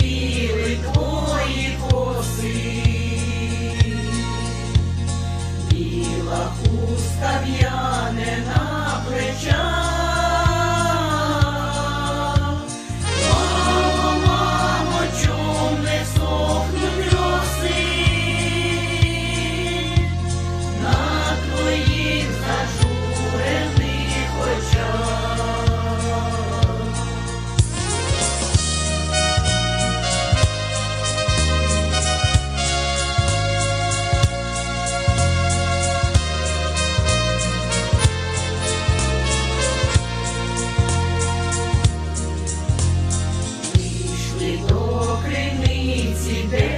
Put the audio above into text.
білі твої коси, біла хустка в'я. Сідей.